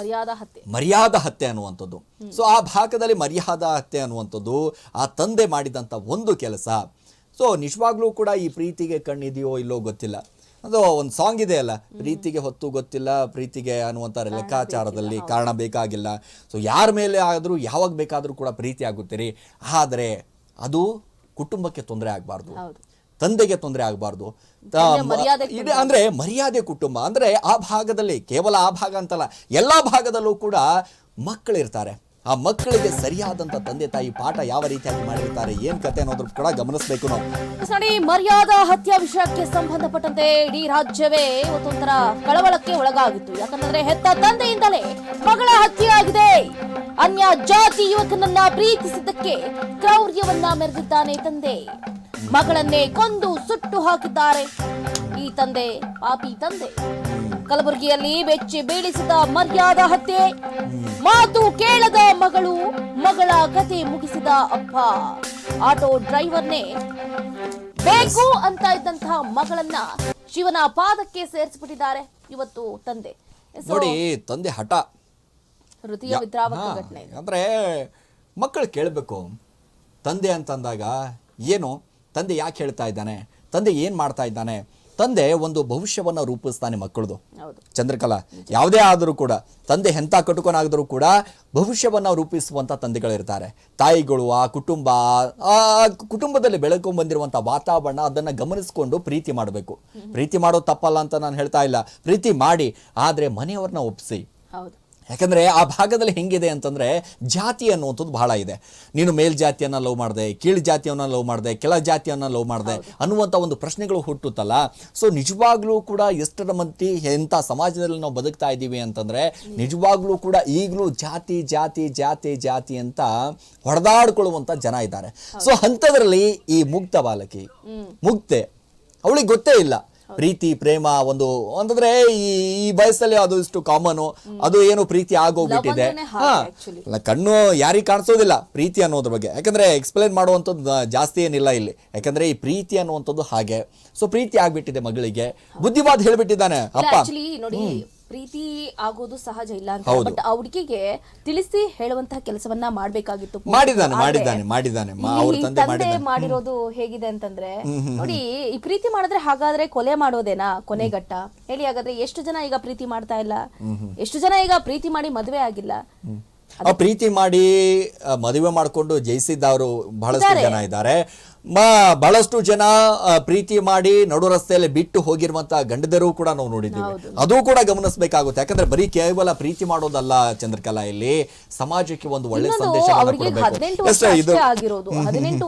ಮರ್ಯಾದಾ ಹತ್ಯೆ. ಮರ್ಯಾದಾ ಹತ್ಯೆ ಅನ್ನುವಂಥದ್ದು. ಸೊ ಆ ಭಾಗದಲ್ಲಿ ಮರ್ಯಾದ ಹತ್ಯೆ ಅನ್ನುವಂಥದ್ದು ಆ ತಂದೆ ಮಾಡಿದಂಥ ಒಂದು ಕೆಲಸ. ಸೊ ನಿಜವಾಗ್ಲೂ ಕೂಡ ಈ ಪ್ರೀತಿಗೆ ಕಣ್ಣಿದೆಯೋ ಇಲ್ಲೋ ಗೊತ್ತಿಲ್ಲ. ಅದು ಒಂದು ಸಾಂಗ್ ಇದೆ ಅಲ್ಲ ಪ್ರೀತಿಗೆ ಹೊತ್ತು ಗೊತ್ತಿಲ್ಲ ಪ್ರೀತಿಗೆ ಅನ್ನುವಂಥ ಲೆಕ್ಕಾಚಾರದಲ್ಲಿ ಕಾರಣ ಬೇಕಾಗಿಲ್ಲ. ಸೊ ಯಾರ ಮೇಲೆ ಆದರೂ ಯಾವಾಗ ಬೇಕಾದರೂ ಕೂಡ ಪ್ರೀತಿ ಆಗುತ್ತೀರಿ. ಆದರೆ ಅದು ಕುಟುಂಬಕ್ಕೆ ತೊಂದರೆ ಆಗಬಾರ್ದು. ತಂದೆಗೆ ತೊಂದರೆ ಆಗಬಾರ್ದು. ಇದೆ ಅಂದ್ರೆ ಮರ್ಯಾದೆ ಕುಟುಂಬ. ಅಂದ್ರೆ ಆ ಭಾಗದಲ್ಲಿ ಕೇವಲ ಆ ಭಾಗ ಅಂತಲ್ಲ ಎಲ್ಲಾ ಭಾಗದಲ್ಲೂ ಕೂಡ ಮಕ್ಕಳಿರ್ತಾರೆ. ಆ ಮಕ್ಕಳಿಗೆ ಸರಿಯಾದಂತ ತಂದೆ ತಾಯಿ ಪಾಠ ಯಾವ ರೀತಿಯಾಗಿ ಮಾಡಿರ್ತಾರೆ ಏನ್ ಕತೆ ಅನ್ನೋದ್ರ ಕೂಡ ಗಮನಿಸಬೇಕು ನಾವು. ನೋಡಿ ಮರ್ಯಾದಾ ಹತ್ಯೆ ವಿಷಯಕ್ಕೆ ಸಂಬಂಧಪಟ್ಟಂತೆ ಇಡೀ ರಾಜ್ಯವೇ ಒಂದೊಂದರ ಕಳವಳಕ್ಕೆ ಒಳಗಾಗಿತ್ತು. ಯಾಕಂದ್ರೆ ಹೆತ್ತ ತಂದೆಯಿಂದಲೇ ಮಗಳ ಹತ್ಯೆ ಆಗಿದೆ. ಅನ್ಯ ಜಾತಿ ಯುವಕನನ್ನ ಪ್ರೀತಿಸಿದ್ದಕ್ಕೆ ಕ್ರೌರ್ಯವನ್ನ ಮೆರೆದಿದ್ದಾನೆ ತಂದೆ. ಮಗಳನ್ನೇ ಕೊಂದು ಸುಟ್ಟು ಹಾಕಿದ್ದಾರೆ. ಈ ತಂದೆ ಪಾಪಿ ತಂದೆ. ಕಲಬುರಗಿಯಲ್ಲಿ ಬೆಚ್ಚಿ ಬೀಳಿಸಿದ ಮರ್ಯಾದ ಹತ್ಯೆ. ಮಾತು ಕೇಳದ ಮಗಳು ಮಗಳ ಕತೆ ಮುಗಿಸಿದ ಅಪ್ಪ. ಆಟೋ ಡ್ರೈವರ್ನೇ ಬೇಕು ಅಂತ ಇದ್ದಂತಹ ಮಗಳನ್ನ ಶಿವನ ಪಾದಕ್ಕೆ ಸೇರಿಸ್ಬಿಟ್ಟಿದ್ದಾರೆ. ಇವತ್ತು ತಂದೆ. ನೋಡಿ ತಂದೆ ಹಠ. ಹೃದಯ ವಿದ್ರಾವಕ ಘಟನೆ ಅಂದ್ರೆ ಮಕ್ಕಳು ಕೇಳಬೇಕು. ತಂದೆ ಅಂತಂದಾಗ ಏನು? ತಂದೆ ಯಾಕೆ ಹೇಳ್ತಾ ಇದ್ದಾನೆ? ತಂದೆ ಏನ್ ಮಾಡ್ತಾ ಇದ್ದಾನೆ? ತಂದೆ ಒಂದು ಭವಿಷ್ಯವನ್ನ ರೂಪಿಸ್ತಾನೆ ಮಕ್ಕಳದು. ಚಂದ್ರಕಲಾ ಯಾವುದೇ ಆದರೂ ಕೂಡ ತಂದೆ ಎಂಥ ಕಟುಕನಾಗಿದ್ರೂ ಕೂಡ ಭವಿಷ್ಯವನ್ನ ರೂಪಿಸುವಂತ ತಂದೆಗಳಿರ್ತಾರೆ. ತಾಯಿಗಳು ಆ ಕುಟುಂಬ ಆ ಕುಟುಂಬದಲ್ಲಿ ಬೆಳಕೊಂಡು ಬಂದಿರುವಂಥ ವಾತಾವರಣ ಅದನ್ನ ಗಮನಿಸಿಕೊಂಡು ಪ್ರೀತಿ ಮಾಡಬೇಕು. ಪ್ರೀತಿ ಮಾಡೋದು ತಪ್ಪಲ್ಲ ಅಂತ ನಾನು ಹೇಳ್ತಾ ಇಲ್ಲ. ಪ್ರೀತಿ ಮಾಡಿ ಆದ್ರೆ ಮನೆಯವ್ರನ್ನ ಒಪ್ಪಿಸಿ ಹೌದು. ಯಾಕಂದ್ರೆ ಆ ಭಾಗದಲ್ಲಿ ಹೆಂಗಿದೆ ಅಂತಂದ್ರೆ ಜಾತಿ ಅನ್ನುವಂಥದ್ದು ಬಹಳ ಇದೆ. ನೀನು ಮೇಲ್ಜಾತಿಯನ್ನು ಲವ್ ಮಾಡಿದೆ ಕೀಳು ಜಾತಿಯನ್ನು ಲವ್ ಮಾಡಿದೆ ಕೆಳ ಜಾತಿಯನ್ನ ಲವ್ ಮಾಡಿದೆ ಅನ್ನುವಂಥ ಒಂದು ಪ್ರಶ್ನೆಗಳು ಹುಟ್ಟುತ್ತಲ್ಲ. ಸೊ ನಿಜವಾಗ್ಲೂ ಕೂಡ ಎಷ್ಟರ ಮಂತಿ ಎಂಥ ಸಮಾಜದಲ್ಲಿ ನಾವು ಬದುಕ್ತಾ ಇದ್ದೀವಿ ಅಂತಂದ್ರೆ ನಿಜವಾಗ್ಲೂ ಕೂಡ ಈಗಲೂ ಜಾತಿ ಜಾತಿ ಜಾತಿ ಜಾತಿ ಅಂತ ಹೊಡೆದಾಡ್ಕೊಳ್ಳುವಂಥ ಜನ ಇದ್ದಾರೆ. ಸೊ ಅಂಥದ್ರಲ್ಲಿ ಈ ಮುಗ್ಧ ಬಾಲಕಿ ಮುಗ್ಧೆ ಅವಳಿಗೆ ಗೊತ್ತೇ ಇಲ್ಲ. ಪ್ರೀತಿ ಪ್ರೇಮ ಒಂದು ಅಂತಂದ್ರೆ ಈ ಈ ವಯಸ್ಸಲ್ಲಿ ಅದು ಇಷ್ಟು ಕಾಮನ್ ಅದು ಏನು ಪ್ರೀತಿ ಆಗೋಗ್ಬಿಟ್ಟಿದೆ. ಹಾ. ಕಣ್ಣು ಯಾರಿಗೆ ಕಾಣಿಸೋದಿಲ್ಲ ಪ್ರೀತಿ ಅನ್ನೋದ್ರ ಬಗ್ಗೆ. ಯಾಕಂದ್ರೆ ಎಕ್ಸ್ಪ್ಲೈನ್ ಮಾಡುವಂಥದ್ದು ಜಾಸ್ತಿ ಏನಿಲ್ಲ ಇಲ್ಲಿ. ಯಾಕಂದ್ರೆ ಈ ಪ್ರೀತಿ ಅನ್ನುವಂಥದ್ದು ಹಾಗೆ. ಸೊ ಪ್ರೀತಿ ಆಗ್ಬಿಟ್ಟಿದೆ ಮಗಳಿಗೆ. ಬುದ್ಧಿವಾದ ಹೇಳ್ಬಿಟ್ಟಿದ್ದಾನೆ ಅಪ್ಪ. ನೋಡಿ ಪ್ರೀತಿ ಆಗೋದು ಸಹಜ ಇಲ್ಲ ಅಂತ. ಬಟ್ ಆ ಹುಡುಗಿಗೆ ತಿಳಿಸಿ ಹೇಳುವಂತಹ ಕೆಲಸವನ್ನ ಮಾಡ್ಬೇಕಾಗಿತ್ತು ಮಾಡಿದ್ದಾನೆ ಆದ್ರೆ ಮಾಡಿದ್ದಾನೆ ಮಾಡಿದ್ದಾನೆ. ಅವ್ರ ಈ ತಂದೆ ತಂದೆ ಮಾಡಿದ್ದಾನೆ. ಮಾಡಿರೋದು ಹೇಗಿದೆ ಅಂತಂದ್ರೆ ನೋಡಿ ಈ ಪ್ರೀತಿ ಮಾಡಿದ್ರೆ ಹಾಗಾದ್ರೆ ಕೊಲೆ ಮಾಡೋದೇನಾ ಕೊನೆಗಟ್ಟ ಹೇಳಿ ಹಾಗಾದ್ರೆ ಎಷ್ಟು ಜನ ಈಗ ಪ್ರೀತಿ ಮಾಡ್ತಾ ಇಲ್ಲ? ಎಷ್ಟು ಜನ ಈಗ ಪ್ರೀತಿ ಮಾಡಿ ಮದುವೆ ಆಗಿಲ್ಲ? ಪ್ರೀತಿ ಮಾಡಿ ಮದುವೆ ಮಾಡಿಕೊಂಡು ಜಯಿಸಿದ್ದವರು ಬಹಳಷ್ಟು ಜನ ಇದ್ದಾರೆ. ಬಹಳಷ್ಟು ಜನ ಪ್ರೀತಿ ಮಾಡಿ ನಡು ರಸ್ತೆಯಲ್ಲಿ ಬಿಟ್ಟು ಹೋಗಿರುವಂತ ಗಂಡದರು ಕೂಡ ನಾವು ನೋಡಿದ್ದೀವಿ. ಅದು ಕೂಡ ಗಮನಿಸಬೇಕಾಗುತ್ತೆ. ಯಾಕಂದ್ರೆ ಬರೀ ಕೇವಲ ಪ್ರೀತಿ ಮಾಡೋದಲ್ಲ ಚಂದ್ರಕಲಾ ಇಲ್ಲಿ ಸಮಾಜಕ್ಕೆ ಒಂದು ಒಳ್ಳೆ ಸಂದೇಶ ಹದಿನೆಂಟು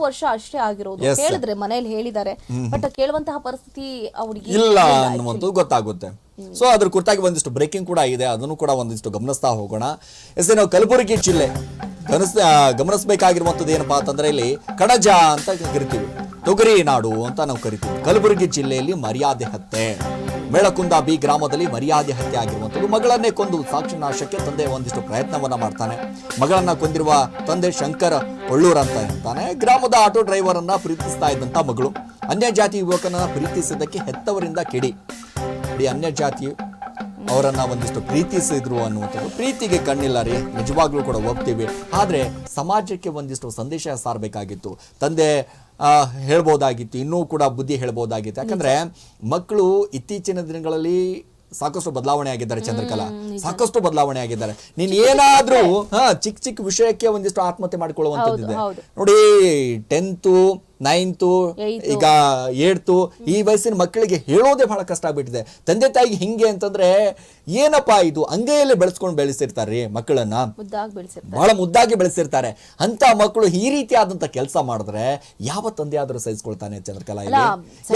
ವರ್ಷ ಅಷ್ಟೇ ಆಗಿರೋದು. ಹೇಳಿದ್ರೆ ಮನೇಲಿ ಹೇಳಿದ್ದಾರೆ. ಬಟ್ ಕೇಳುವಂತಹ ಪರಿಸ್ಥಿತಿ ಅವ್ರಿಗೆ ಇಲ್ಲ ಅನ್ನುವಂಥದ್ದು ಗೊತ್ತಾಗುತ್ತೆ. ಸೊ ಅದ್ರ ಕುರಿತಾಗಿ ಒಂದಿಷ್ಟು ಬ್ರೇಕಿಂಗ್ ಕೂಡ ಇದೆ ಅದನ್ನು ಕೂಡ ಒಂದಿಷ್ಟು ಗಮನಿಸ್ತಾ ಹೋಗೋಣ. ಎಸ್ ನಾವು ಕಲಬುರಗಿ ಜಿಲ್ಲೆ ಗಮನಿಸ್ ಗಮನಿಸಬೇಕಾಗಿರುವಂಥದ್ದು ಏನಪ್ಪಾ ಅಂತಂದ್ರೆ ಇಲ್ಲಿ ಕಡಜ ಅಂತ ಕರಿತೀವಿ. ತೊಗರಿ ನಾಡು ಅಂತ ನಾವು ಕರಿತೀವಿ. ಕಲಬುರಗಿ ಜಿಲ್ಲೆಯಲ್ಲಿ ಮರ್ಯಾದೆ ಹತ್ಯೆ. ಮೇಳಕುಂದ ಬಿ ಗ್ರಾಮದಲ್ಲಿ ಮರ್ಯಾದೆ ಹತ್ಯೆ ಆಗಿರುವಂಥದ್ದು. ಮಗಳನ್ನೇ ಕೊಂದು ಸಾಕ್ಷಿ ನಾಶಕ್ಕೆ ತಂದೆ ಒಂದಿಷ್ಟು ಪ್ರಯತ್ನವನ್ನ ಮಾಡ್ತಾನೆ. ಮಗಳನ್ನ ಕೊಂದಿರುವ ತಂದೆ ಶಂಕರ್ ಒಳ್ಳೂರ್ ಅಂತ ಇರ್ತಾನೆ ಗ್ರಾಮದ ಆಟೋ ಡ್ರೈವರ್ ಅನ್ನ ಪ್ರೀತಿಸ್ತಾ ಇದ್ದಂತ ಮಗಳು. ಅನ್ಯ ಜಾತಿ ಯುವಕನ ಪ್ರೀತಿಸಿದ್ದಕ್ಕೆ ಹೆತ್ತವರಿಂದ ಕಿಡಿ. ಇಡೀ ಅನ್ಯ ಜಾತಿ ಅವರನ್ನ ಒಂದಿಷ್ಟು ಪ್ರೀತಿಸಿದ್ರು ಅನ್ನುವಂಥದ್ದು. ಪ್ರೀತಿಗೆ ಕಣ್ಣಿಲ್ಲ ರೀ ನಿಜವಾಗ್ಲೂ ಕೂಡ ಒಪ್ತೀವಿ ಆದ್ರೆ ಸಮಾಜಕ್ಕೆ ಒಂದಿಷ್ಟು ಸಂದೇಶ ಸಾರಬೇಕಾಗಿತ್ತು. ತಂದೆ ಹೇಳ್ಬೋದಾಗಿತ್ತು ಇನ್ನೂ ಕೂಡ ಬುದ್ಧಿ ಹೇಳ್ಬೋದಾಗಿತ್ತು. ಯಾಕಂದ್ರೆ ಮಕ್ಕಳು ಇತ್ತೀಚಿನ ದಿನಗಳಲ್ಲಿ ಸಾಕಷ್ಟು ಬದಲಾವಣೆ ಆಗಿದ್ದಾರೆ ಚಂದ್ರಕಲಾ. ಸಾಕಷ್ಟು ಬದಲಾವಣೆ ಆಗಿದ್ದಾರೆ. ನೀನ್ ಏನಾದ್ರೂ ಹಾ ಚಿಕ್ಕ ಚಿಕ್ಕ ವಿಷಯಕ್ಕೆ ಒಂದಿಷ್ಟು ಆತ್ಮಹತ್ಯೆ ಮಾಡ್ಕೊಳ್ಳುವಂಥದ್ದಿದೆ. ನೋಡಿ ಟೆಂತು ನೈನ್ತು. ಈಗ ಏಡ್ತು ಈ ವಯಸ್ಸಿನ ಮಕ್ಕಳಿಗೆ ಹೇಳೋದೇ ಬಹಳ ಕಷ್ಟ ಆಗ್ಬಿಟ್ಟಿದೆ. ತಂದೆ ತಾಯಿಗೆ ಹಿಂಗೆ ಅಂತಂದ್ರೆ ಏನಪ್ಪಾ ಇದು? ಅಂಗೈಯಲ್ಲೇ ಬೆಳೆಸ್ಕೊಂಡು ಬೆಳೆಸಿರ್ತಾರೆ ಮಕ್ಕಳನ್ನ. ಬಹಳ ಮುದ್ದಾಗಿ ಬೆಳೆಸಿರ್ತಾರೆ. ಅಂತ ಮಕ್ಕಳು ಈ ರೀತಿಯಾದಂತ ಕೆಲಸ ಮಾಡಿದ್ರೆ ಯಾವ ತಂದೆ ಆದ್ರೂ ಸಹಿಸ್ಕೊಳ್ತಾನೆ ಚಂದ್ರಕಲಾ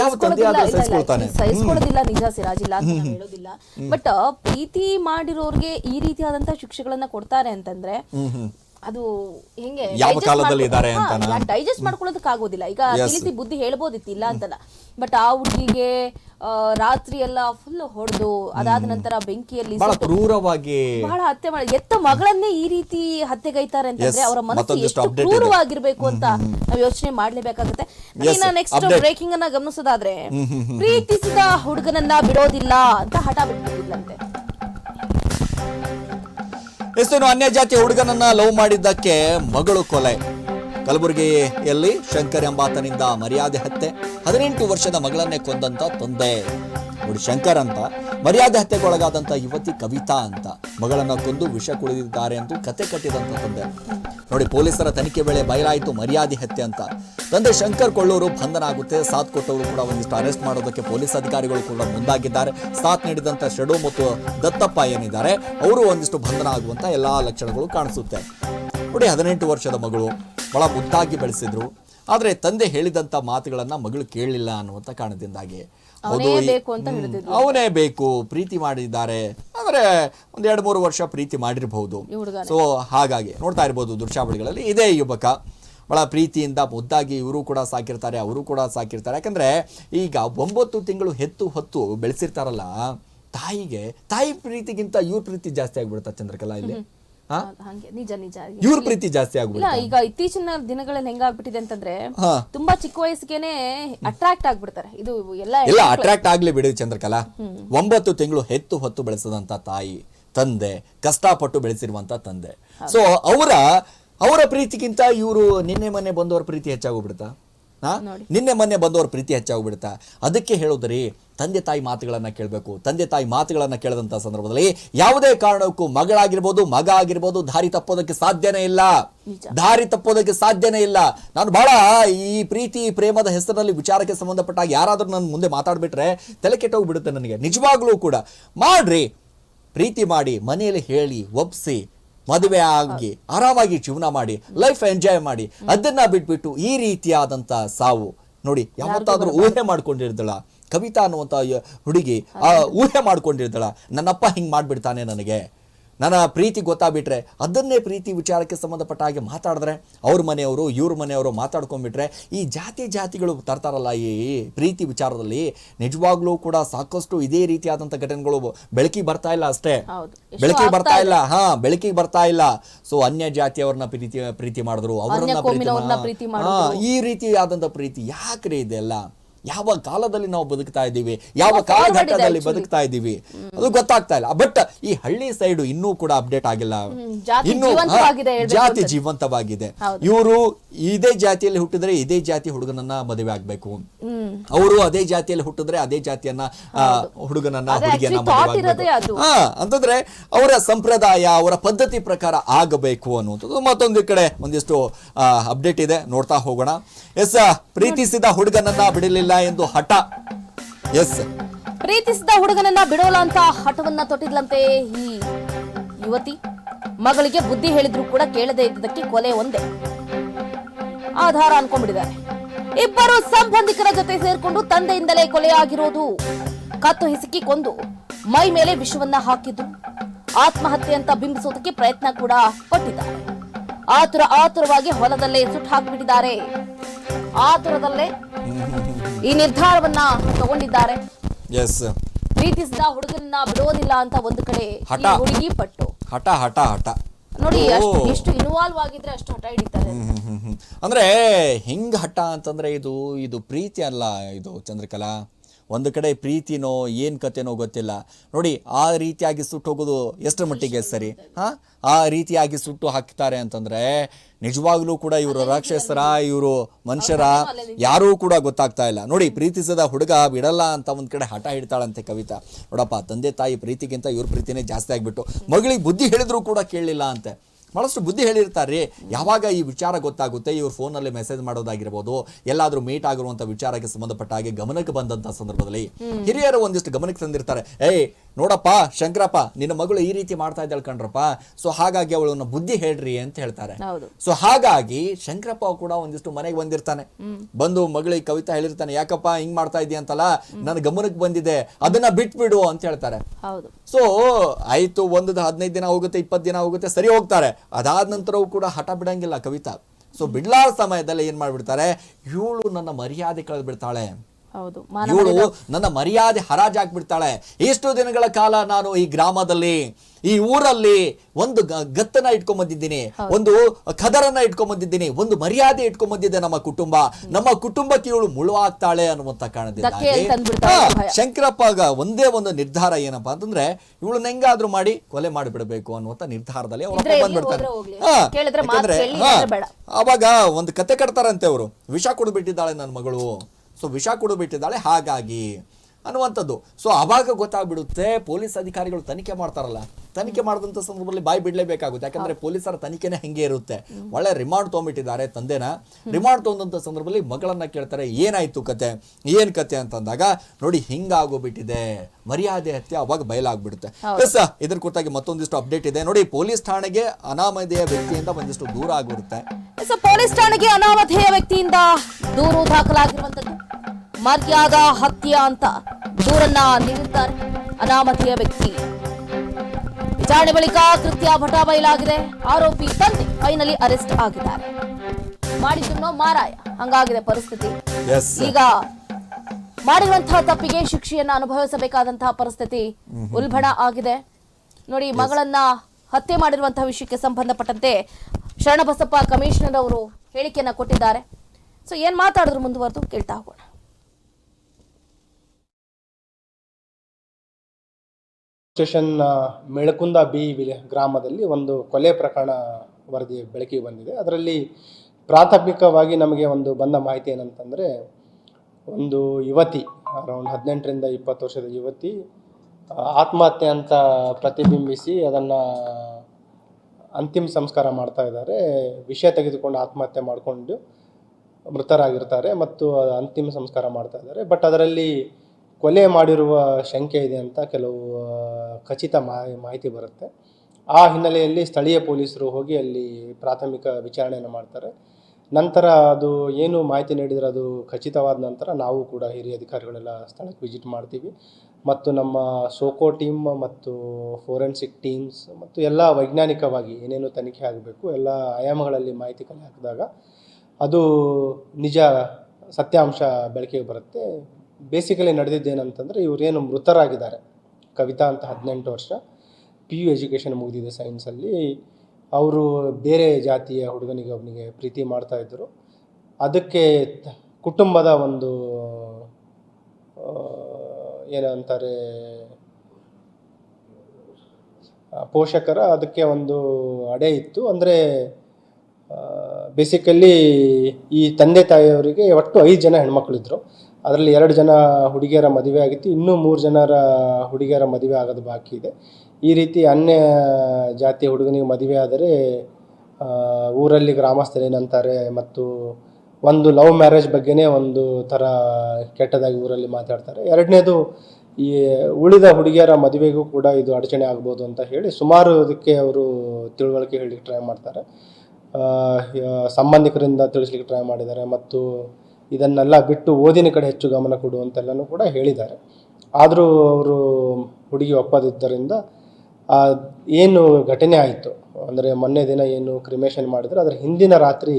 ಯಾವ ತಂದೆ ಆದ್ರೂ ಸಹಿಸ್ಕೊಳ್ತಾನೆ? ಸಹಿಸ್ಕೊಳ್ಳೋದಿಲ್ಲ ನಿಜ ಸಿರಾಜಿಲ್ಲ ಹೇಳೋದಿಲ್ಲ. ಬಟ್ ಪ್ರೀತಿ ಮಾಡಿರೋರ್ಗೆ ಈ ರೀತಿಯಾದಂತ ಶಿಕ್ಷೆಗಳನ್ನ ಕೊಡ್ತಾರೆ ಅಂತಂದ್ರೆ ಅದು ಹೆಂಗೆ ಯಾವ ಕಾಲದಲ್ಲಿ ಇದ್ದಾರೆ ಅಂತ ಡೈಜೆಸ್ಟ್ ಮಾಡ್ಕೊಳ್ಳೋದಕ್ಕೆ ಆಗೋದಿಲ್ಲ. ಈಗ. ತಿಳಿಸಿ ಬುದ್ಧಿ ಹೇಳ್ಬೋದಿತ್ತು ಇಲ್ಲ ಅಂತಲ್ಲ ಬಟ್ ಆ ಹುಡುಗಿಗೆ ರಾತ್ರಿ ಎಲ್ಲ ಫುಲ್ ಹೊಡೆದು ಅದಾದ ನಂತರ ಬೆಂಕಿಯಲ್ಲಿ ಕ್ರೂರವಾಗಿ ಬಹಳ ಹತ್ಯೆ ಮಾಡಿ ಎತ್ತ ಮಗಳನ್ನೇ ಈ ರೀತಿ ಹತ್ಯೆಗೈತಾರೆ ಅಂತಂದ್ರೆ ಅವರ ಮನಸ್ಸು ಎಷ್ಟು ಕ್ರೂರವಾಗಿರ್ಬೇಕು ಅಂತ ನಾವು ಯೋಚನೆ ಮಾಡ್ಲೇಬೇಕಾಗುತ್ತೆ. ಇನ್ನ ನೆಕ್ಸ್ಟ್. ಬ್ರೇಕಿಂಗ್ ಅನ್ನ ಗಮನಿಸೋದಾದ್ರೆ ಪ್ರೀತಿಸಿದ ಹುಡುಗನನ್ನ ಬಿಡೋದಿಲ್ಲ ಅಂತ ಹಠ ಬಿಟ್ಬಿಟ್ಟಿದ್ಲಂತೆ. ಎಷ್ಟೇನು ಅನ್ಯ ಜಾತಿಯ ಹುಡುಗನನ್ನ ಲವ್ ಮಾಡಿದ್ದಕ್ಕೆ ಮಗಳು ಕೊಲೆ. ಕಲಬುರಗಿಯಲ್ಲಿ ಶಂಕರ್ ಎಂಬಾತನಿಂದ ಮರ್ಯಾದೆ ಹತ್ಯೆ. ಹದಿನೆಂಟು ವರ್ಷದ ಮಗಳನ್ನೇ ಕೊಂದಂತ ತಂದೆ. ನೋಡಿ ಶಂಕರ್ ಅಂತ, ಮರ್ಯಾದೆ ಹತ್ಯೆಗೊಳಗಾದಂತ ಯುವತಿ ಕವಿತಾ ಅಂತ. ಮಗಳನ್ನ ಕೊಂದು ವಿಷ ಕುಡಿದಿದ್ದಾರೆ ಎಂದು ಕತೆ ಕಟ್ಟಿದಂತ ತಂದೆ. ನೋಡಿ, ಪೊಲೀಸರ ತನಿಖೆ ವೇಳೆ ಬಯಲಾಯಿತು ಮರ್ಯಾದೆ ಹತ್ಯೆ ಅಂತ. ತಂದೆ ಶಂಕರ್ ಕೊಳ್ಳೋರು ಬಂಧನ ಆಗುತ್ತೆ. ಸಾಥ್ ಕೊಟ್ಟವರು ಕೂಡ ಒಂದಿಷ್ಟು ಅರೆಸ್ಟ್ ಮಾಡೋದಕ್ಕೆ ಪೊಲೀಸ್ ಅಧಿಕಾರಿಗಳು ಕೂಡ ಮುಂದಾಗಿದ್ದಾರೆ. ಸಾಥ್ ನೀಡಿದಂತ ಶೆಡು ಮತ್ತು ದತ್ತಪ್ಪ ಏನಿದ್ದಾರೆ, ಅವರು ಒಂದಿಷ್ಟು ಬಂಧನ ಆಗುವಂತ ಎಲ್ಲಾ ಲಕ್ಷಣಗಳು ಕಾಣಿಸುತ್ತೆ. ನೋಡಿ, ಹದಿನೆಂಟು ವರ್ಷದ ಮಗಳು ಬಹಳ ಮುದ್ದಾಗಿ ಬೆಳೆಸಿದ್ರು. ಆದ್ರೆ ತಂದೆ ಹೇಳಿದಂತ ಮಾತುಗಳನ್ನ ಮಗಳು ಕೇಳಲಿಲ್ಲ ಅನ್ನುವಂಥ ಕಾರಣದಿಂದಾಗಿ. ಅವನೇ ಬೇಕು ಪ್ರೀತಿ ಮಾಡಿದ್ದಾರೆ. ಅಂದ್ರೆ ಒಂದ್ ಎರಡ್ ಮೂರು ವರ್ಷ ಪ್ರೀತಿ ಮಾಡಿರಬಹುದು. ಸೊ ಹಾಗಾಗಿ ನೋಡ್ತಾ ಇರಬಹುದು ದೃಶ್ಯಾವಳಿಗಳಲ್ಲಿ ಇದೇ ಯುವಕ. ಬಹಳ ಪ್ರೀತಿಯಿಂದ ಮುದ್ದಾಗಿ ಇವರು ಕೂಡ ಸಾಕಿರ್ತಾರೆ ಅವರು ಕೂಡ ಸಾಕಿರ್ತಾರೆ. ಯಾಕಂದ್ರೆ ಈಗ ಒಂಬತ್ತು ತಿಂಗಳು ಹೆತ್ತು ಹೊತ್ತು ಬೆಳೆಸಿರ್ತಾರಲ್ಲ ತಾಯಿಗೆ ತಾಯಿ ಪ್ರೀತಿಗಿಂತ ಇವ್ರ ಪ್ರೀತಿ ಜಾಸ್ತಿ ಆಗ್ಬಿಡುತ್ತಾ ಚಂದ್ರಕಲಾ ಇಲ್ಲಿ. ಹಂಗೆ. ನಿಜ ನಿಜ. ಇವ್ರ ಪ್ರೀತಿ ಜಾಸ್ತಿ ಇಲ್ಲ ಆಗ್ಬಿಡುತ್ತೆ ಈಗ ಇತ್ತೀಚಿನ ದಿನಗಳಲ್ಲಿ ಹೆಂಗಾಗ್ಬಿಟ್ಟಿದೆ ಅಂತಂದ್ರೆ ತುಂಬಾ ಚಿಕ್ಕ ವಯಸ್ಸಿಗೆನೆ ಅಟ್ರಾಕ್ಟ್ ಆಗ್ಬಿಡ್ತಾರೆ. ಇದು ಎಲ್ಲ ಎಲ್ಲ ಅಟ್ರಾಕ್ಟ್ ಆಗ್ಲಿ ಬಿಡಿ ಚಂದ್ರಕಲಾ. ಒಂಬತ್ತು ತಿಂಗಳು ಹೆತ್ತು ಹೊತ್ತು ಬೆಳೆಸದಂತ ತಾಯಿ ತಂದೆ ಕಷ್ಟಪಟ್ಟು ಬೆಳೆಸಿರುವಂತ ತಂದೆ. ಸೊ ಅವರ ಅವರ ಪ್ರೀತಿಗಿಂತ ಇವರು ನಿನ್ನೆ ಮೊನ್ನೆ ಬಂದವರ ಪ್ರೀತಿ ಹೆಚ್ಚಾಗ್ಬಿಡ್ತಾ? ಹಾ ನಿನ್ನೆ ಮೊನ್ನೆ ಬಂದವರ ಪ್ರೀತಿ ಹೆಚ್ಚಾಗ್ಬಿಡ್ತಾ ಅದಕ್ಕೆ ಹೇಳೋದ್ರಿ ತಂದೆ ತಾಯಿ ಮಾತುಗಳನ್ನ ಕೇಳಬೇಕು. ತಂದೆ ತಾಯಿ ಮಾತುಗಳನ್ನ ಕೇಳದಂತ ಸಂದರ್ಭದಲ್ಲಿ ಯಾವುದೇ ಕಾರಣಕ್ಕೂ ಮಗಳಾಗಿರ್ಬೋದು ಮಗ ಆಗಿರ್ಬೋದು ದಾರಿ ತಪ್ಪೋದಕ್ಕೆ ಸಾಧ್ಯನೇ ಇಲ್ಲ. ದಾರಿ ತಪ್ಪೋದಕ್ಕೆ ಸಾಧ್ಯನೇ ಇಲ್ಲ. ನಾನು ಬಹಳ ಈ ಪ್ರೀತಿ ಪ್ರೇಮದ ಹೆಸರಿನಲ್ಲಿ ವಿಚಾರಕ್ಕೆ ಸಂಬಂಧಪಟ್ಟಾಗ ಯಾರಾದರೂ ನನ್ನ ಮುಂದೆ ಮಾತಾಡ್ಬಿಟ್ರೆ ತಲೆ ಕೆಟ್ಟೋಗ್ಬಿಡುತ್ತೆ ನನಗೆ. ನಿಜವಾಗ್ಲೂ ಕೂಡ. ಮಾಡ್ರಿ ಪ್ರೀತಿ ಮಾಡಿ ಮನೆಯಲ್ಲಿ ಹೇಳಿ ಒಪ್ಸಿ. ಮದುವೆ ಆಗಿ ಆರಾಮಾಗಿ ಜೀವನ ಮಾಡಿ ಲೈಫ್ ಎಂಜಾಯ್ ಮಾಡಿ ಅದನ್ನ ಬಿಟ್ಬಿಟ್ಟು ಈ ರೀತಿಯಾದಂತ ಸಾವು. ನೋಡಿ ಯಾವತ್ತಾದ್ರೂ ಊಹೆ ಮಾಡ್ಕೊಂಡಿರ್ದಳ ಕವಿತಾ ಅನ್ನುವಂತ ಹುಡುಗಿ ಆ ಊಹೆ ಮಾಡ್ಕೊಂಡಿರ್ದಳ ನನ್ನಪ್ಪ ಹಿಂಗ್ ಮಾಡ್ಬಿಡ್ತಾನೆ ನನಗೆ. ನನ್ನ ಪ್ರೀತಿ ಗೊತ್ತಾಗ್ಬಿಟ್ರೆ ಅದನ್ನೇ ಪ್ರೀತಿ ವಿಚಾರಕ್ಕೆ ಸಂಬಂಧಪಟ್ಟ ಹಾಗೆ ಮಾತಾಡಿದ್ರೆ ಅವ್ರ ಮನೆಯವರು ಇವ್ರ ಮನೆಯವರು ಮಾತಾಡ್ಕೊಂಡ್ಬಿಟ್ರೆ ಈ ಜಾತಿ ಜಾತಿಗಳು ತರ್ತಾರಲ್ಲ ಈ ಪ್ರೀತಿ ವಿಚಾರದಲ್ಲಿ ನಿಜವಾಗ್ಲೂ ಕೂಡ ಸಾಕಷ್ಟು ಇದೇ ರೀತಿಯಾದಂಥ ಘಟನೆಗಳು ಬೆಳಕಿಗೆ ಬರ್ತಾ ಇಲ್ಲ ಅಷ್ಟೇ. ಬೆಳಕಿಗೆ ಬರ್ತಾ ಇಲ್ಲ ಹಾ ಬೆಳಕಿಗೆ ಬರ್ತಾ ಇಲ್ಲ. ಸೊ ಅನ್ಯ ಜಾತಿಯವ್ರನ್ನ ಪ್ರೀತಿ ಪ್ರೀತಿ ಮಾಡಿದ್ರು ಅವರನ್ನ ಪ್ರೀತಿ ಈ ರೀತಿಯಾದಂಥ ಪ್ರೀತಿ ಯಾಕ್ರಿ ಇದೆಲ್ಲ? ಯಾವ ಕಾಲದಲ್ಲಿ ನಾವು ಬದುಕ್ತಾ ಇದ್ದೀವಿ? ಯಾವ ಕಾಲಘಟ್ಟದಲ್ಲಿ ಬದುಕ್ತಾ ಇದ್ದೀವಿ? ಅದು ಗೊತ್ತಾಗ್ತಾ ಇಲ್ಲ. ಬಟ್ ಈ ಹಳ್ಳಿ ಸೈಡ್ ಇನ್ನೂ ಕೂಡ ಅಪ್ಡೇಟ್ ಆಗಿಲ್ಲ. ಇನ್ನು ಜಾತಿ ಜೀವಂತವಾಗಿದೆ. ಇವರು ಇದೇ ಜಾತಿಯಲ್ಲಿ ಹುಟ್ಟಿದ್ರೆ ಇದೇ ಜಾತಿ ಹುಡುಗನನ್ನ ಮದುವೆ ಆಗ್ಬೇಕು. ಅವರು ಅದೇ ಜಾತಿಯಲ್ಲಿ ಹುಟ್ಟಿದ್ರೆ ಅದೇ ಜಾತಿಯನ್ನ ಹುಡುಗನನ್ನ ಹುಡುಗಿಯನ್ನ ಮದುವೆ ಅಂತಂದ್ರೆ ಅವರ ಸಂಪ್ರದಾಯ ಅವರ ಪದ್ಧತಿ ಪ್ರಕಾರ ಆಗಬೇಕು ಅನ್ನುವಂಥದ್ದು ಮತ್ತೊಂದು ಕಡೆ ಒಂದಿಷ್ಟು ಅಪ್ಡೇಟ್ ಇದೆ. ನೋಡ್ತಾ ಹೋಗೋಣ. ಎಸ್ ಪ್ರೀತಿಸಿದ ಹುಡುಗನನ್ನ ಬಿಡಲಿಲ್ಲ. ಎಂದು ಹಠ. ಎಸ್ ಪ್ರೀತಿಸಿದ ಹುಡುಗನನ್ನ ಬಿಡೋಲ್ಲ ಅಂತ ಹಠವನ್ನ ತೊಟ್ಟಿದ್ಲಂತೆ ಈ ಯುವತಿ. ಮಗಳಿಗೆ ಬುದ್ಧಿ ಹೇಳಿದ್ರು ಕೂಡ ಕೇಳದೆ ಇದ್ದದಕ್ಕೆ ಕೊಲೆ ಒಂದೇ. ಆಧಾರ ಅನ್ಕೊಂಡ್ಬಿಟ್ಟಿದ್ದಾರೆ. ಇಬ್ಬರು ಸಂಬಂಧಿಕರ ಜೊತೆ ಸೇರ್ಕೊಂಡು ತಂದೆಯಿಂದಲೇ ಕೊಲೆಯಾಗಿರೋದು ಕತ್ತು ಹಿಸುಕಿ ಕೊಂದು ಮೈ ಮೇಲೆ ವಿಷವನ್ನ ಹಾಕಿದ್ರು ಆತ್ಮಹತ್ಯೆ ಅಂತ ಬಿಂಬಿಸೋದಕ್ಕೆ ಪ್ರಯತ್ನ ಕೂಡ ಪಟ್ಟಿದ್ದಾರೆ. ಆತುರ ಆತುರವಾಗಿ ಹೊಲದಲ್ಲೇ ಸುಟ್ಟು ಹಾಕಿಬಿಟ್ಟಿದ್ದಾರೆ. ಆತುರದಲ್ಲೇ ಈ ನಿರ್ಧಾರವನ್ನ ತಗೊಂಡಿದ್ದಾರೆ ಎಸ್ ಪ್ರೀತಿಸಿದ ಹುಡುಗನ್ನ ಬಿಡೋದಿಲ್ಲ ಅಂತ ಒಂದು ಕಡೆ ಹಠ. ಹುಡುಗಿ ಪಟ್ಟು ಹಠ ಹಠ ಹಠ ನೋಡಿ. ಅಷ್ಟು ಎಷ್ಟು ಇನ್ವಾಲ್ವ್ ಆಗಿದ್ರೆ ಅಷ್ಟು ಹಠ ಹಿಡಿತಾರೆ ಹ್ಮ್, ಹ್ಮ್, ಹ್ಮ್, ಹ್ಮ್. ಅಂದ್ರೆ ಹೆಂಗ್ ಹಠ ಅಂತಂದ್ರೆ ಇದು ಇದು ಪ್ರೀತಿ ಅಲ್ಲ ಇದು ಚಂದ್ರಕಲಾ ಒಂದು ಕಡೆ ಪ್ರೀತಿನೋ ಏನು ಕತೆನೋ ಗೊತ್ತಿಲ್ಲ. ನೋಡಿ ಆ ರೀತಿಯಾಗಿ ಸುಟ್ಟು ಹೋಗೋದು ಎಷ್ಟರ ಮಟ್ಟಿಗೆ ಸರಿ? ಹಾಂ? ಆ ರೀತಿಯಾಗಿ ಸುಟ್ಟು ಹಾಕ್ತಾರೆ ಅಂತಂದರೆ ನಿಜವಾಗ್ಲೂ ಕೂಡ ಇವರು ರಾಕ್ಷಸರ ಇವರು ಮನುಷ್ಯರ ಯಾರೂ ಕೂಡ ಗೊತ್ತಾಗ್ತಾ ಇಲ್ಲ. ನೋಡಿ ಪ್ರೀತಿಸದ ಹುಡುಗ ಬಿಡಲ್ಲ ಅಂತ ಒಂದು ಕಡೆ ಹಠ ಹಿಡ್ತಾಳಂತೆ ಕವಿತಾ. ನೋಡಪ್ಪ ತಂದೆ ತಾಯಿ ಪ್ರೀತಿಗಿಂತ ಇವ್ರ ಪ್ರೀತಿನೇ ಜಾಸ್ತಿ ಆಗಿಬಿಟ್ಟು. ಮಗಳಿಗೆ ಬುದ್ಧಿ ಹೇಳಿದ್ರು ಕೂಡ ಕೇಳಲಿಲ್ಲ ಅಂತೆ. ಬಹಳಷ್ಟು ಬುದ್ಧಿ ಹೇಳಿರ್ತಾರೆ ಯಾವಾಗ ಈ ವಿಚಾರ ಗೊತ್ತಾಗುತ್ತೆ ಇವ್ರ ಫೋನಲ್ಲಿ ಮೆಸೇಜ್ ಮಾಡೋದಾಗಿರ್ಬೋದು ಎಲ್ಲಾದರೂ ಮೀಟ್ ಆಗಿರುವಂಥ ವಿಚಾರಕ್ಕೆ ಸಂಬಂಧಪಟ್ಟ ಹಾಗೆ ಗಮನಕ್ಕೆ ಬಂದಂತ ಸಂದರ್ಭದಲ್ಲಿ ಹಿರಿಯರು ಒಂದಿಷ್ಟು ಗಮನಕ್ಕೆ ತಂದಿರ್ತಾರೆ. ಏಯ್ ನೋಡಪ್ಪ ಶಂಕರಪ್ಪ ನಿನ್ನ ಮಗಳು ಈ ರೀತಿ ಮಾಡ್ತಾ ಇದ್ದಾಳೆ ಕಣ್ರಪ್ಪ. ಸೊ ಹಾಗಾಗಿ ಅವಳನ್ನ ಬುದ್ಧಿ ಹೇಳ್ರಿ ಅಂತ ಹೇಳ್ತಾರೆ. ಸೊ ಹಾಗಾಗಿ ಶಂಕರಪ್ಪ ಕೂಡ ಒಂದಿಷ್ಟು ಮನೆಗೆ ಬಂದಿರ್ತಾನೆ. ಬಂದು ಮಗಳಿಗೆ ಕವಿತಾ ಹೇಳಿರ್ತಾನೆ ಯಾಕಪ್ಪ ಹಿಂಗ್ ಮಾಡ್ತಾ ಇದೀಯ ಅಂತಲ್ಲ? ನನ್ನ ಗಮನಕ್ಕೆ ಬಂದಿದೆ. ಅದನ್ನ ಬಿಟ್ಬಿಡು ಅಂತ ಹೇಳ್ತಾರೆ. ಸೊ ಆಯ್ತು ಒಂದು ಹದಿನೈದು ದಿನ ಹೋಗುತ್ತೆ ಇಪ್ಪತ್ತು ದಿನ ಹೋಗುತ್ತೆ ಸರಿ ಹೋಗ್ತಾರೆ. ಅದಾದ ನಂತರವೂ ಕೂಡ ಹಠ ಬಿಡಂಗಿಲ್ಲ ಕವಿತಾ. ಸೊ ಬಿಡ್ಲಾರ ಸಮಯದಲ್ಲಿ ಏನ್ ಮಾಡ್ಬಿಡ್ತಾರೆ? ಇವಳು ನನ್ನ ಮರ್ಯಾದೆ ಕಳೆದು ಬಿಡ್ತಾಳೆ ಹೌದು. ಇವಳು ನನ್ನ ಮರ್ಯಾದೆ ಹರಾಜಾಕ್ಬಿಡ್ತಾಳೆ ಎಷ್ಟು ದಿನಗಳ ಕಾಲ ನಾನು ಈ ಗ್ರಾಮದಲ್ಲಿ ಈ ಊರಲ್ಲಿ ಒಂದು ಗತ್ತನ ಇಟ್ಕೊಂಡ್ ಬಂದಿದ್ದೀನಿ. ಒಂದು ಖದರನ್ನ ಇಟ್ಕೊಂಡ್ ಬಂದಿದ್ದೀನಿ. ಒಂದು ಮರ್ಯಾದೆ ಇಟ್ಕೊಂಡ್ ಬಂದಿದೆ ನಮ್ಮ ಕುಟುಂಬ. ನಮ್ಮ ಕುಟುಂಬಕ್ಕೆ ಇವಳು ಮುಳುವಾಗ್ತಾಳೆ ಅನ್ನುವಂತ ಕಾಣದಿದ್ದಾರೆ ಕಾರಣದಿಂದ. ಶಂಕರಪ್ಪಗ ಒಂದೇ ಒಂದು ನಿರ್ಧಾರ ಏನಪ್ಪಾ ಅಂತಂದ್ರೆ ಇವಳು ಹೆಂಗಾದ್ರೂ ಮಾಡಿ ಕೊಲೆ ಮಾಡಿಬಿಡ್ಬೇಕು ಅನ್ನುವಂತ ನಿರ್ಧಾರದಲ್ಲಿ ಅವ್ರ ಬಂದ್ಬಿಡ್ತಾರೆ. ಅವಾಗ ಒಂದು ಕತೆ ಕಟ್ತಾರಂತೆ ಅವರು. ವಿಷ ಕೊಡ್ಬಿಟ್ಟಿದ್ದಾಳೆ ನನ್ನ ಮಗಳು. ಸೊ ವಿಷ ಬಿಟ್ಟಿದ್ದಾಳೆ ಹಾಗಾಗಿ ಅನ್ನುವಂಥದ್ದು. ಸೊ ಅವಾಗ ಗೊತ್ತಾಗ್ಬಿಡುತ್ತೆ ಪೊಲೀಸ್ ಅಧಿಕಾರಿಗಳು ತನಿಖೆ ಮಾಡ್ತಾರಲ್ಲ. ತನಿಖೆ ಮಾಡಿದಂಥ ಸಂದರ್ಭದಲ್ಲಿ ಬಾಯಿ ಬಿಡಲೇಬೇಕಾಗುತ್ತೆ. ಯಾಕಂದ್ರೆ ಪೊಲೀಸರ ತನಿಖೆನೇ ಹೆಂಗೆ ಇರುತ್ತೆ. ಒಳ್ಳೆ ರಿಮಾಂಡ್ ತೊಗೊಂಡ್ಬಿಟ್ಟಿದ್ದಾರೆ ತಂದೆನ. ರಿಮಾಂಡ್ ತೊಗೊಂಡಂಥ ಸಂದರ್ಭದಲ್ಲಿ ಮಗಳನ್ನ ಕೇಳ್ತಾರೆ ಏನಾಯ್ತು ಕತೆ? ಏನ್ ಕತೆ? ಅಂತಂದಾಗ ನೋಡಿ ಹಿಂಗಾಗೋಗ್ಬಿಟ್ಟಿದೆ. ಮರ್ಯಾದೆ ಹತ್ಯೆ ಅವಾಗ ಬಯಲಾಗ್ಬಿಡುತ್ತೆ. ಎಸ್ ಇದ್ರ ಕುರಿತಾಗಿ ಮತ್ತೊಂದಿಷ್ಟು ಅಪ್ಡೇಟ್ ಇದೆ. ನೋಡಿ ಪೊಲೀಸ್ ಠಾಣೆಗೆ ಅನಾಮಧೇಯ ವ್ಯಕ್ತಿಯಿಂದ ಒಂದಿಷ್ಟು ದೂರ ಆಗಿರುತ್ತೆ. ಪೊಲೀಸ್ ಠಾಣೆಗೆ ಅನಾಮಧೇಯ ವ್ಯಕ್ತಿಯಿಂದ ದೂರು ದಾಖಲಾಗಿರುವಂತದ್ದು. ಮರ್ಯಾದಾ ಹತ್ಯೆ ಅಂತ ದೂರನ್ನ ನೀಡಿದ್ದಾರೆ ಅನಾಮಧೇಯ ವ್ಯಕ್ತಿ. ವಿಚಾರಣೆ ಬಳಿಕ ಕೃತ್ಯ ಭಟ ಬಯಲಾಗಿದೆ. ಆರೋಪಿ ತಂದೆ ಫೈನಲಿ ಅರೆಸ್ಟ್ ಆಗಿದ್ದಾರೆ. ಮಾಡಿದ್ದನ್ನು ಮಾರಾಯ. ಹಂಗಾಗಿದೆ ಪರಿಸ್ಥಿತಿ. ಈಗ ಮಾಡಿರುವಂತಹ ತಪ್ಪಿಗೆ ಶಿಕ್ಷೆಯನ್ನ ಅನುಭವಿಸಬೇಕಾದಂತಹ ಪರಿಸ್ಥಿತಿ ಉಲ್ಬಣ ಆಗಿದೆ. ನೋಡಿ ಮಗಳನ್ನ ಹತ್ಯೆ ಮಾಡಿರುವಂತಹ ವಿಷಯಕ್ಕೆ ಸಂಬಂಧಪಟ್ಟಂತೆ ಶರಣಬಸಪ್ಪ ಕಮಿಷನರ್ ಅವರು ಹೇಳಿಕೆಯನ್ನ ಕೊಟ್ಟಿದ್ದಾರೆ. ಸೊ ಏನ್ ಮಾತಾಡಿದ್ರು ಮುಂದುವರೆದು ಕೇಳ್ತಾ ಹೋಗೋಣ. ಸ್ಟೇಷನ್ ಮೆಳಕುಂದ ಬಿ ಗ್ರಾಮದಲ್ಲಿ ಒಂದು ಕೊಲೆ ಪ್ರಕರಣ ವರದಿ ಬೆಳಕಿಗೆ ಬಂದಿದೆ. ಅದರಲ್ಲಿ ಪ್ರಾಥಮಿಕವಾಗಿ ನಮಗೆ ಒಂದು ಬಂದ ಮಾಹಿತಿ ಏನಂತಂದರೆ, ಒಂದು ಯುವತಿ, ಅರೌಂಡ್ ಹದಿನೆಂಟರಿಂದ ಇಪ್ಪತ್ತು ವರ್ಷದ ಯುವತಿ ಆತ್ಮಹತ್ಯೆ ಅಂತ ಪ್ರತಿಬಿಂಬಿಸಿ ಅದನ್ನು ಅಂತಿಮ ಸಂಸ್ಕಾರ ಮಾಡ್ತಾ ಇದ್ದಾರೆ. ವಿಷಯ ತೆಗೆದುಕೊಂಡು ಆತ್ಮಹತ್ಯೆ ಮಾಡಿಕೊಂಡು ಮೃತರಾಗಿರ್ತಾರೆ ಮತ್ತು ಅಂತಿಮ ಸಂಸ್ಕಾರ ಮಾಡ್ತಾ ಇದ್ದಾರೆ. ಬಟ್ ಅದರಲ್ಲಿ ಕೊಲೆ ಮಾಡಿರುವ ಶಂಕೆ ಇದೆ ಅಂತ ಕೆಲವು ಖಚಿತ ಮಾಹಿ ಮಾಹಿತಿ ಬರುತ್ತೆ. ಆ ಹಿನ್ನೆಲೆಯಲ್ಲಿ ಸ್ಥಳೀಯ ಪೊಲೀಸರು ಹೋಗಿ ಅಲ್ಲಿ ಪ್ರಾಥಮಿಕ ವಿಚಾರಣೆಯನ್ನು ಮಾಡ್ತಾರೆ. ನಂತರ ಅದು ಏನು ಮಾಹಿತಿ ನೀಡಿದರೆ ಅದು ಖಚಿತವಾದ ನಂತರ ನಾವು ಕೂಡ ಹಿರಿಯ ಅಧಿಕಾರಿಗಳೆಲ್ಲ ಸ್ಥಳಕ್ಕೆ ವಿಸಿಟ್ ಮಾಡ್ತೀವಿ. ಮತ್ತು ನಮ್ಮ ಸೋಕೋ ಟೀಮ್ ಮತ್ತು ಫೋರೆನ್ಸಿಕ್ ಟೀಮ್ಸ್ ಮತ್ತು ಎಲ್ಲ ವೈಜ್ಞಾನಿಕವಾಗಿ ಏನೇನು ತನಿಖೆ ಆಗಬೇಕು, ಎಲ್ಲ ಆಯಾಮಗಳಲ್ಲಿ ಮಾಹಿತಿ ಕಲೆ ಹಾಕಿದಾಗ ಅದು ನಿಜ ಸತ್ಯಾಂಶ ಬೆಳಕಿಗೆ ಬರುತ್ತೆ. ಬೇಸಿಕಲಿ ನಡೆದಿದ್ದೇನಂತಂದರೆ ಇವರೇನು ಮೃತರಾಗಿದ್ದಾರೆ. ಕವಿತಾ ಅಂತ ಹದಿನೆಂಟು ವರ್ಷ ಪಿ ಯು ಎಜುಕೇಷನ್ ಮುಗಿದಿದೆ ಸೈನ್ಸಲ್ಲಿ ಅವರು ಬೇರೆ ಜಾತಿಯ ಹುಡುಗನಿಗೆ ಅವನಿಗೆ ಪ್ರೀತಿ ಮಾಡ್ತಾ ಇದ್ದರು. ಅದಕ್ಕೆ ಕುಟುಂಬದ ಒಂದು ಏನಂತಾರೆ ಪೋಷಕರ ಅದಕ್ಕೆ ಒಂದು ಅಡೆ ಇತ್ತು. ಅಂದರೆ ಬೇಸಿಕಲಿ ಈ ತಂದೆ ತಾಯಿಯವರಿಗೆ ಒಟ್ಟು ಐದು ಜನ ಹೆಣ್ಮಕ್ಳಿದ್ರು. ಅದರಲ್ಲಿ ಎರಡು ಜನ ಹುಡುಗಿಯರ ಮದುವೆ ಆಗಿತ್ತು. ಇನ್ನೂ ಮೂರು ಜನರ ಹುಡುಗಿಯರ ಮದುವೆ ಆಗೋದು ಬಾಕಿ ಇದೆ. ಈ ರೀತಿ ಅನ್ಯ ಜಾತಿ ಹುಡುಗನಿಗೆ ಮದುವೆ ಆದರೆ ಊರಲ್ಲಿ ಗ್ರಾಮಸ್ಥರೇನಂತಾರೆ ಮತ್ತು ಒಂದು ಲವ್ ಮ್ಯಾರೇಜ್ ಬಗ್ಗೆನೇ ಒಂದು ಥರ ಕೆಟ್ಟದಾಗಿ ಊರಲ್ಲಿ ಮಾತಾಡ್ತಾರೆ. ಎರಡನೇದು, ಈ ಉಳಿದ ಹುಡುಗಿಯರ ಮದುವೆಗೂ ಕೂಡ ಇದು ಅಡಚಣೆ ಆಗ್ಬೋದು ಅಂತ ಹೇಳಿ ಸುಮಾರು ಇದಕ್ಕೆ ಅವರು ತಿಳುವಳಿಕೆ ಹೇಳಿ ಟ್ರೈ ಮಾಡ್ತಾರೆ. ಸಂಬಂಧಿಕರಿಂದ ತಿಳಿಸ್ಲಿಕ್ಕೆ ಟ್ರೈ ಮಾಡಿದ್ದಾರೆ ಮತ್ತು ಇದನ್ನೆಲ್ಲ ಬಿಟ್ಟು ಓದಿನ ಕಡೆ ಹೆಚ್ಚು ಗಮನ ಕೊಡು ಅಂತೆಲ್ಲನೂ ಕೂಡ ಹೇಳಿದ್ದಾರೆ. ಆದರೂ ಅವರು ಹುಡುಗಿ ಒಪ್ಪದಿದ್ದರಿಂದ ಏನು ಘಟನೆ ಆಯಿತು? ಅಂದರೆ ಮೊನ್ನೆ ದಿನ ಏನು ಕ್ರಿಮೇಷನ್ ಮಾಡಿದ್ರು? ಅದರ ಹಿಂದಿನ ರಾತ್ರಿ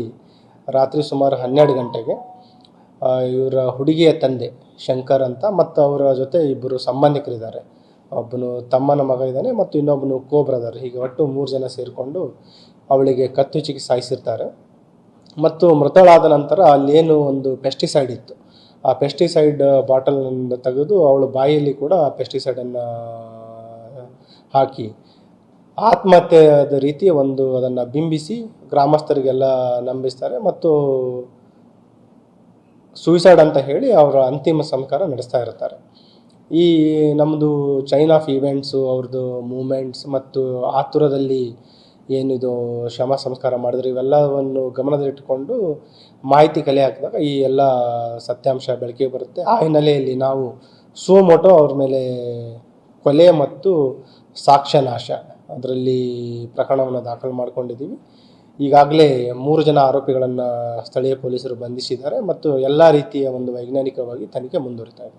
ರಾತ್ರಿ ಸುಮಾರು ಹನ್ನೆರಡು ಗಂಟೆಗೆ ಇವರ ಹುಡುಗಿಯ ತಂದೆ ಶಂಕರ್ ಅಂತ ಮತ್ತು ಅವರ ಜೊತೆ ಇಬ್ಬರು ಸಂಬಂಧಿಕರಿದ್ದಾರೆ. ಒಬ್ಬನು ತಮ್ಮನ ಮಗ ಇದ್ದಾನೆ ಮತ್ತು ಇನ್ನೊಬ್ಬನು ಕೋ ಬ್ರದರ್. ಹೀಗೆ ಒಟ್ಟು ಮೂರು ಜನ ಸೇರಿಕೊಂಡು ಅವಳಿಗೆ ಕತ್ತು ಚಿಕ್ಕಿ ಸಾಯಿಸಿರ್ತಾರೆ. ಮತ್ತು ಮೃತಳಾದ ನಂತರ ಅಲ್ಲೇನು ಒಂದು ಪೆಸ್ಟಿಸೈಡ್ ಇತ್ತು. ಆ ಪೆಸ್ಟಿಸೈಡ್ ಬಾಟಲ್ನಿಂದ ತೆಗೆದು ಅವಳು ಬಾಯಲ್ಲಿ ಕೂಡ ಆ ಪೆಸ್ಟಿಸೈಡನ್ನು ಹಾಕಿ ಆತ್ಮಹತ್ಯೆದ ರೀತಿ ಒಂದು ಅದನ್ನು ಬಿಂಬಿಸಿ ಗ್ರಾಮಸ್ಥರಿಗೆಲ್ಲ ನಂಬಿಸ್ತಾರೆ ಮತ್ತು ಸೂಯಿಸೈಡ್ ಅಂತ ಹೇಳಿ ಅವರ ಅಂತಿಮ ಸಂಸ್ಕಾರ ನಡೆಸ್ತಾ ಇರ್ತಾರೆ. ಈ ನಮ್ಮದು ಚೈನ್ ಆಫ್ ಈವೆಂಟ್ಸು ಅವ್ರದ್ದು ಮೂಮೆಂಟ್ಸ್ ಮತ್ತು ಆತುರದಲ್ಲಿ ಏನಿದು ಶಮ ಸಂಸ್ಕಾರ ಮಾಡಿದ್ರು, ಇವೆಲ್ಲವನ್ನು ಗಮನದಲ್ಲಿಟ್ಟುಕೊಂಡು ಮಾಹಿತಿ ಕಲೆ ಹಾಕಿದಾಗ ಈ ಎಲ್ಲ ಸತ್ಯಾಂಶ ಬೆಳಕಿಗೆ ಬರುತ್ತೆ. ಆ ಹಿನ್ನೆಲೆಯಲ್ಲಿ ನಾವು ಸುಮೋಟೋ ಅವ್ರ ಮೇಲೆ ಕೊಲೆ ಮತ್ತು ಸಾಕ್ಷ್ಯನಾಶ ಅದರಲ್ಲಿ ಪ್ರಕರಣವನ್ನು ದಾಖಲು ಮಾಡಿಕೊಂಡಿದ್ದೀವಿ. ಈಗಾಗಲೇ ಮೂರು ಜನ ಆರೋಪಿಗಳನ್ನು ಸ್ಥಳೀಯ ಪೊಲೀಸರು ಬಂಧಿಸಿದ್ದಾರೆ ಮತ್ತು ಎಲ್ಲ ರೀತಿಯ ಒಂದು ವೈಜ್ಞಾನಿಕವಾಗಿ ತನಿಖೆ ಮುಂದುವರಿತಾ ಇದೆ.